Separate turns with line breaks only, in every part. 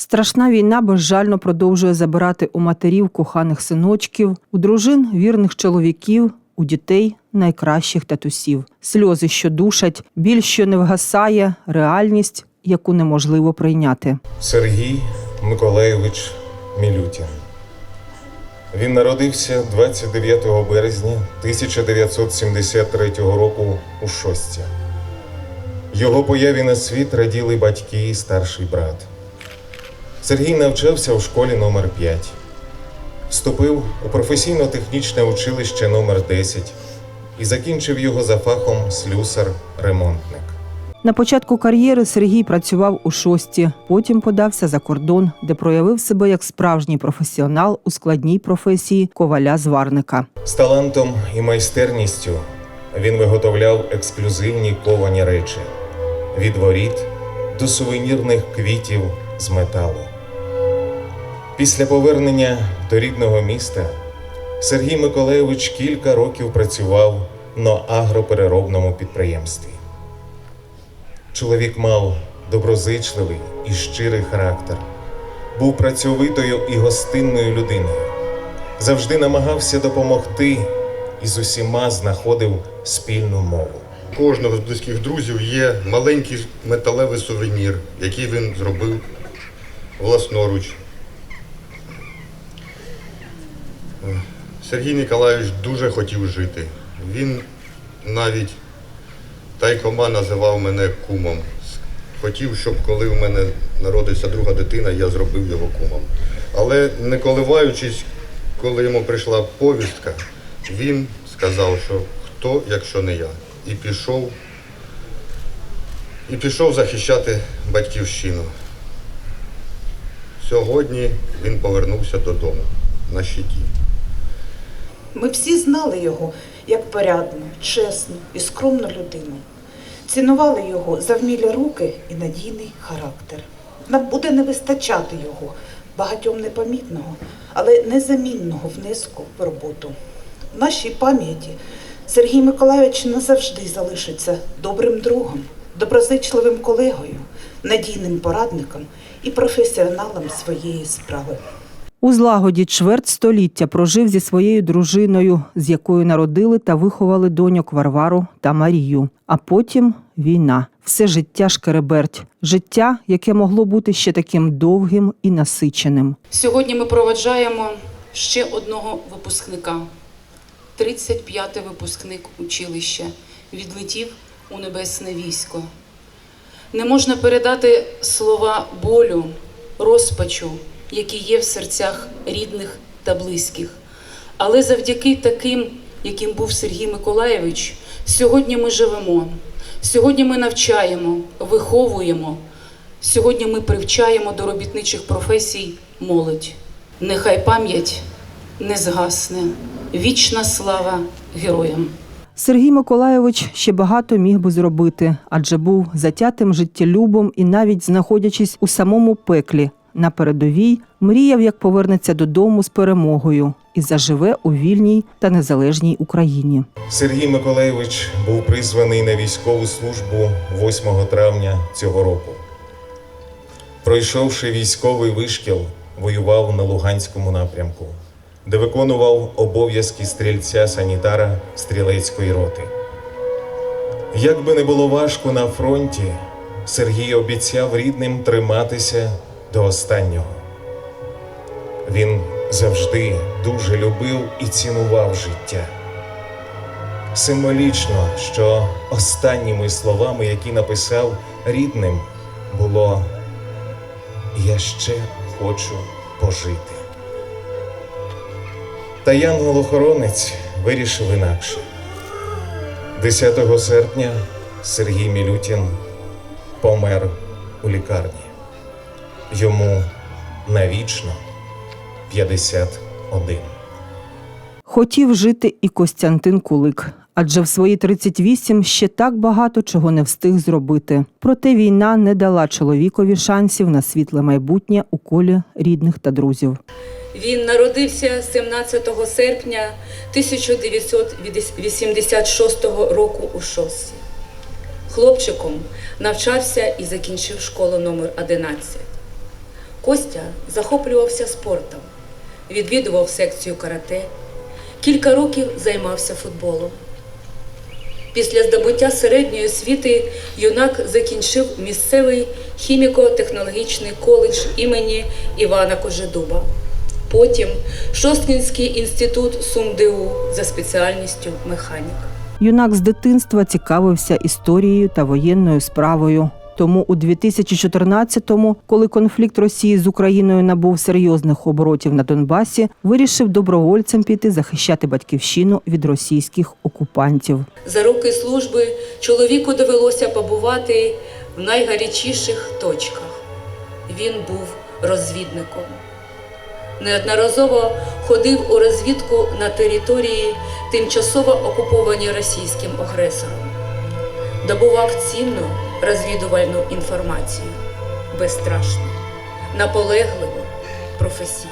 Страшна війна безжально продовжує забирати у матерів коханих синочків, у дружин вірних чоловіків, у дітей найкращих татусів. Сльози, що душать, біль, що не вгасає, реальність, яку неможливо прийняти.
Сергій Миколайович Мілютін. Він народився 29 березня 1973 року у Шості. Його появі на світ раділи батьки і старший брат. Сергій навчався у школі номер 5 Вступив у професійно-технічне училище номер 10 і закінчив його за фахом слюсар-ремонтник.
На початку кар'єри Сергій працював у шості, потім подався за кордон, де проявив себе як справжній професіонал у складній професії коваля-зварника.
З талантом і майстерністю він виготовляв ексклюзивні ковані речі від воріт до сувенірних квітів з металу. Після повернення до рідного міста Сергій Миколайович кілька років працював на агропереробному підприємстві. Чоловік мав доброзичливий і щирий характер, був працьовитою і гостинною людиною завжди намагався допомогти і з усіма знаходив спільну мову.
У кожного з близьких друзів є маленький металевий сувенір, який він зробив власноруч. Сергій Ніколайович дуже хотів жити. Він навіть тайкома називав мене кумом. Хотів, щоб коли в мене народиться друга дитина, я зробив його кумом. Але не коливаючись, коли йому прийшла повістка, він сказав, що хто, якщо не я, і пішов, і пішов захищати батьківщину. Сьогодні він повернувся додому на щиті.
Ми всі знали його як порядну, чесну і скромну людину. Цінували його за вмілі руки і надійний характер. Нам буде не вистачати його, багатьом непомітного, але незамінного внеску в роботу. В нашій пам'яті Сергій Миколайович назавжди залишиться добрим другом, доброзичливим колегою, надійним порадником і професіоналом своєї справи.
У злагоді чверть століття прожив зі своєю дружиною, з якою народили та виховали доньок Варвару та Марію. А потім війна. Все життя шкереберть. Життя, яке могло бути ще таким довгим і насиченим.
Сьогодні ми проведжаємо ще одного випускника. 35-й випускник училища відлетів у небесне військо. Не можна передати слова болю, розпачу, які є в серцях рідних та близьких. Але завдяки таким, яким був Сергій Миколаєвич, сьогодні ми живемо, сьогодні ми навчаємо, виховуємо, сьогодні ми привчаємо до робітничих професій молодь. Нехай пам'ять не згасне, вічна слава героям.
Сергій Миколайович ще багато міг би зробити, адже був затятим життєлюбом і навіть знаходячись у самому пеклі на передовій, мріяв, як повернеться додому з перемогою і заживе у вільній та незалежній Україні.
Сергій Миколайович був призваний на військову службу 8 травня цього року. Пройшовши військовий вишкіл, воював на Луганському напрямку, де виконував обов'язки стрільця санітара стрілецької роти. Як би не було важко на фронті, Сергій обіцяв рідним триматися до останнього. Він завжди дуже любив і цінував життя. Символічно, що останніми словами, які написав рідним, було Я ще хочу пожити. Та янгол-охоронець вирішив інакше. 10 серпня Сергій Мілютін помер у лікарні. Йому навічно 51.
Хотів жити і Костянтин Кулик, адже в свої 38 ще так багато чого не встиг зробити. Проте війна не дала чоловікові шансів на світле майбутнє у колі рідних та друзів.
Він народився 17 серпня 1986 року у Шосі. Хлопчиком навчався і закінчив школу номер 11. Костя захоплювався спортом, відвідував секцію карате, кілька років займався футболом. Після здобуття середньої освіти юнак закінчив місцевий хіміко-технологічний коледж імені Івана Кожедуба. Потім Шосткінський інститут СумДУ за спеціальністю механік.
Юнак з дитинства цікавився історією та воєнною справою. Тому у 2014-му, коли конфлікт Росії з Україною набув серйозних оборотів на Донбасі, вирішив добровольцем піти захищати батьківщину від російських окупантів.
За роки служби чоловіку довелося побувати в найгарячіших точках. Він був розвідником. Неодноразово ходив у розвідку на території, тимчасово окуповані російським агресором. Добував цінну розвідувальну інформацію безстрашно, наполегливо, професійно.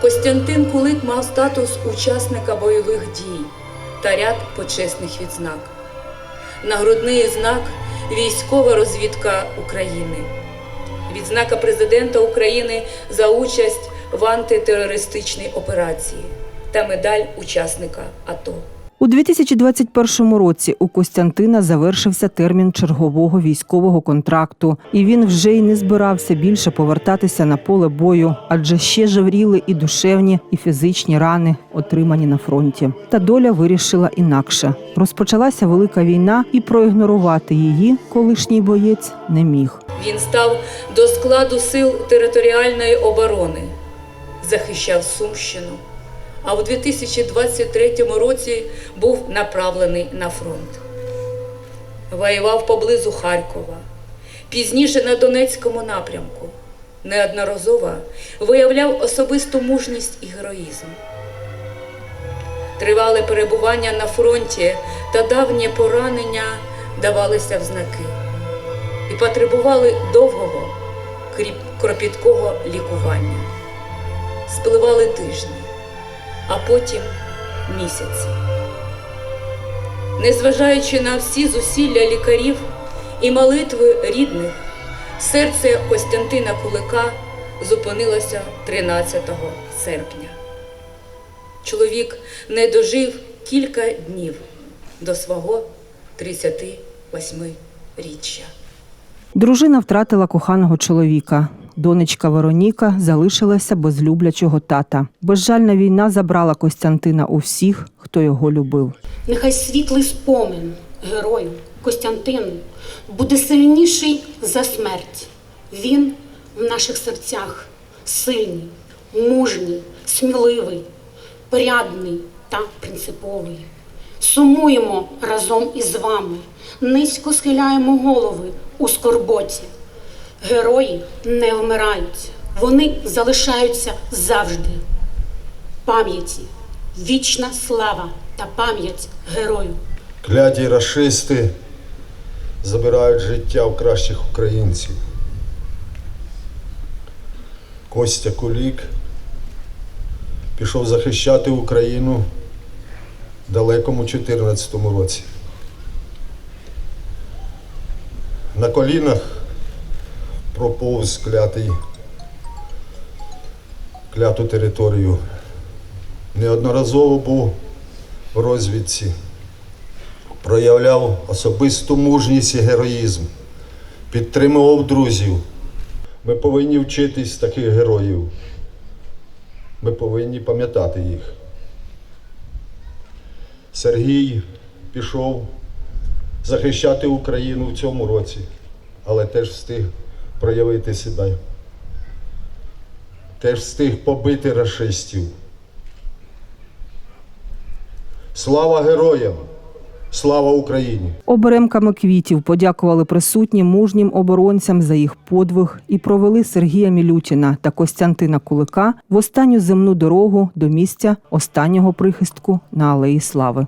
Костянтин Кулик мав статус учасника бойових дій та ряд почесних відзнак. Нагрудний знак Військова розвідка України, відзнака президента України за участь в антитерористичній операції та медаль учасника АТО.
У 2021 році у Костянтина завершився термін чергового військового контракту, і він вже й не збирався більше повертатися на поле бою, адже ще жевріли і душевні, і фізичні рани, отримані на фронті. Та доля вирішила інакше. Розпочалася велика війна, і проігнорувати її колишній боєць не міг.
Він став до складу сил територіальної оборони, захищав Сумщину, а у 2023 році був направлений на фронт. Воював поблизу Харкова, пізніше на Донецькому напрямку. Неодноразово виявляв особисту мужність і героїзм. Тривале перебування на фронті та давнє поранення давалися в знаки і потребували довгого, кропіткого лікування. Спливали тижні, а потім місяці. Незважаючи на всі зусилля лікарів і молитви рідних, серце Костянтина Кулика зупинилося 13 серпня. Чоловік не дожив кілька днів до свого 38-річчя.
Дружина втратила коханого чоловіка. Донечка Вероніка залишилася без люблячого тата. Безжальна війна забрала Костянтина у всіх, хто його любив.
Нехай світлий спомин герою Костянтину буде сильніший за смерть. Він в наших серцях сильний, мужній, сміливий, порядний та принциповий. Сумуємо разом із вами, низько схиляємо голови у скорботі. Герої не вмирають, вони залишаються завжди. Пам'яті, вічна слава та пам'ять герою.
Кляті рашисти забирають життя у кращих українців. Костя Кулік пішов захищати Україну в далекому 14 році. На колінах проповз клятий кляту територію. Неодноразово був в розвідці проявляв особисту мужність і героїзм, підтримував друзів. Ми повинні вчитись таких героїв. Ми повинні пам'ятати їх. Сергій пішов захищати Україну в цьому році, але теж встиг проявити себе. Теж встиг побити рашистів. Слава героям! Слава Україні!
Оберемками квітів подякували присутнім мужнім оборонцям за їх подвиг і провели Сергія Мілютіна та Костянтина Кулика в останню земну дорогу до місця останнього прихистку на Алеї Слави.